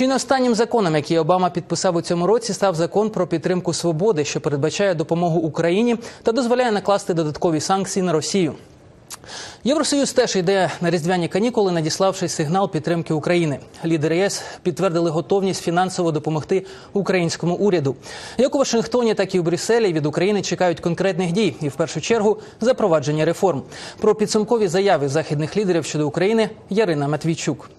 Чи останнім законом, який Обама підписав у цьому році, став закон про підтримку свободи, що передбачає допомогу Україні та дозволяє накласти додаткові санкції на Росію. Євросоюз теж йде на різдвяні канікули, надіславши сигнал підтримки України. Лідери ЄС підтвердили готовність фінансово допомогти українському уряду. Як у Вашингтоні, так і в Брюсселі від України чекають конкретних дій і в першу чергу запровадження реформ. Про підсумкові заяви західних лідерів щодо України Ярина Матвійчук.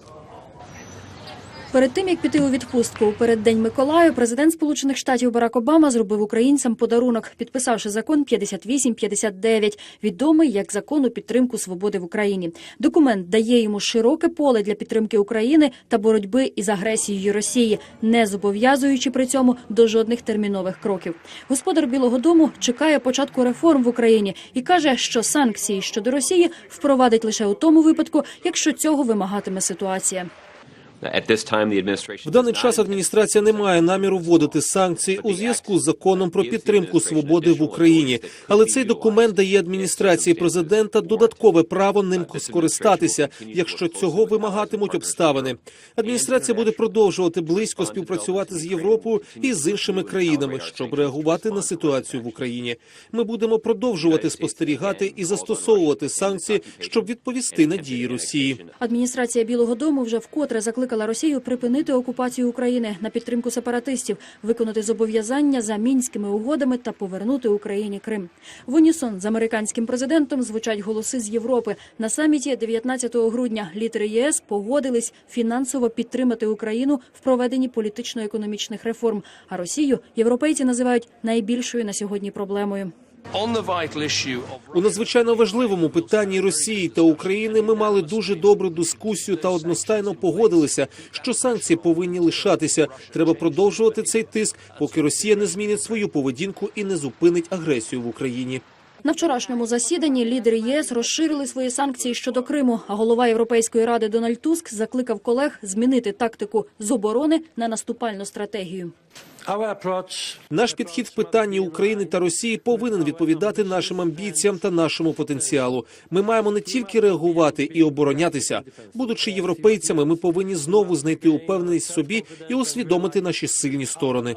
Перед тим як піти у відпустку у переддень Миколаю, президент Сполучених Штатів Барак Обама зробив українцям подарунок, підписавши закон 5859, відомий як закон у підтримку свободи в Україні. Документ дає йому широке поле для підтримки України та боротьби із агресією Росії, не зобов'язуючи при цьому до жодних термінових кроків. Господар Білого Дому чекає початку реформ в Україні і каже, що санкції щодо Росії впровадить лише у тому випадку, якщо цього вимагатиме ситуація. В даний does час адміністрація не має наміру вводити санкції у зв'язку з законом про підтримку свободи в Україні. Але цей документ дає адміністрації президента додаткове право ним скористатися, якщо цього вимагатимуть обставини. Адміністрація буде продовжувати близько співпрацювати з Європою і з іншими країнами, щоб реагувати на ситуацію в Україні. Ми будемо продовжувати спостерігати і застосовувати санкції, щоб відповісти на дії Росії. Адміністрація Білого Дому вже вкотре закликала Росію припинити окупацію України на підтримку сепаратистів, виконати зобов'язання за мінськими угодами та повернути Україні Крим. В унісон з американським президентом звучать голоси з Європи. На саміті 19 грудня лідери ЄС погодились фінансово підтримати Україну в проведенні політично-економічних реформ. А Росію європейці називають найбільшою на сьогодні проблемою. У надзвичайно важливому питанні Росії та України ми мали дуже добру дискусію та одностайно погодилися, що санкції повинні лишатися. Треба продовжувати цей тиск, поки Росія не змінить свою поведінку і не зупинить агресію в Україні. На вчорашньому засіданні лідери єС розширили свої санкції щодо Криму. А голова Європейської ради Дональд Туск закликав колег змінити тактику з оборони на наступальну стратегію. Наш підхід в питанні України та Росії повинен відповідати нашим амбіціям та нашому потенціалу. Ми маємо не тільки реагувати і оборонятися. Будучи європейцями, ми повинні знову знайти упевненість в собі і усвідомити наші сильні сторони.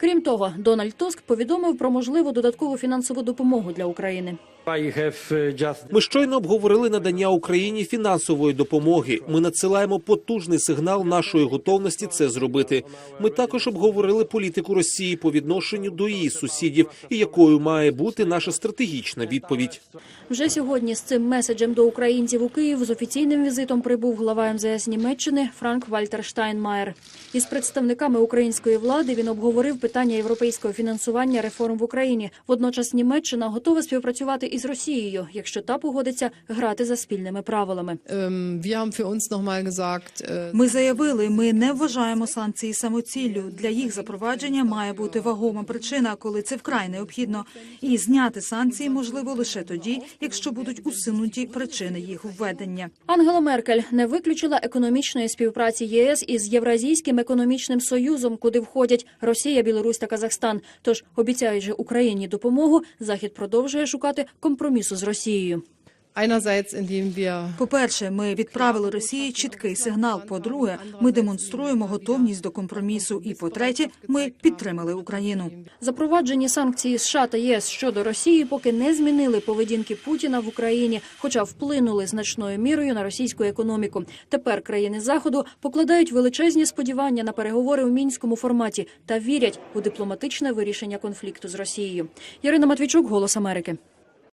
Крім того, Дональд Туск повідомив про можливу додаткову фінансову допомогу для України. Ми щойно обговорили надання Україні фінансової допомоги. Ми надсилаємо потужний сигнал нашої готовності це зробити. Ми також обговорили політику Росії по відношенню до її сусідів і якою має бути наша стратегічна відповідь. Вже сьогодні з цим меседжем до українців у Київ з офіційним візитом прибув глава МЗС Німеччини Франк Вальтер Штайнмаєр. Із представниками української влади він обговорив питання європейського фінансування реформ в Україні. Водночас Німеччина готова співпрацювати із Росією, якщо та погодиться грати за спільними правилами. Gesagt, äh, Ми заявили, ми не вважаємо санкції самоціллю. Для їх запровадження має бути вагома причина, коли це вкрай необхідно. І зняти санкції можливо лише тоді, якщо будуть усунуті причини їх введення. Ангела Меркель не виключила економічної співпраці ЄС із Євразійським економічним союзом, куди входять Росія, Білорусь та Казахстан. Тож, обіцяючи Україні допомогу, Захід продовжує шукати компромісу з Росією. indem По-перше, ми відправили Росії чіткий сигнал. По-друге, ми демонструємо готовність до компромісу. І по-третє, ми підтримали Україну. Запроваджені санкції США та ЄС щодо Росії поки не змінили поведінки Путіна в Україні, хоча вплинули значною мірою на російську економіку. Тепер країни заходу покладають величезні сподівання на переговори у мінському форматі та вірять у дипломатичне вирішення конфлікту з Росією. Ярина Матвійчук, Голос Америки.